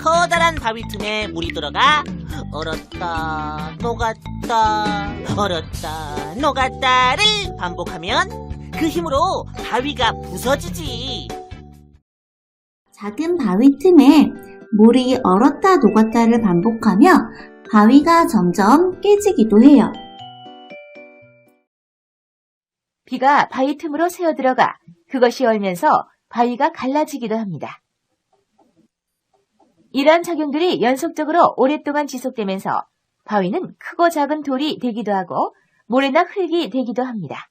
커다란 바위 틈에 물이 들어가 얼었다 녹았다 얼었다 녹았다를 반복하면 그 힘으로 바위가 부서지지. 작은 바위 틈에 물이 얼었다 녹았다를 반복하며 바위가 점점 깨지기도 해요. 비가 바위 틈으로 새어 들어가 그것이 얼면서 바위가 갈라지기도 합니다. 이러한 작용들이 연속적으로 오랫동안 지속되면서 바위는 크고 작은 돌이 되기도 하고 모래나 흙이 되기도 합니다.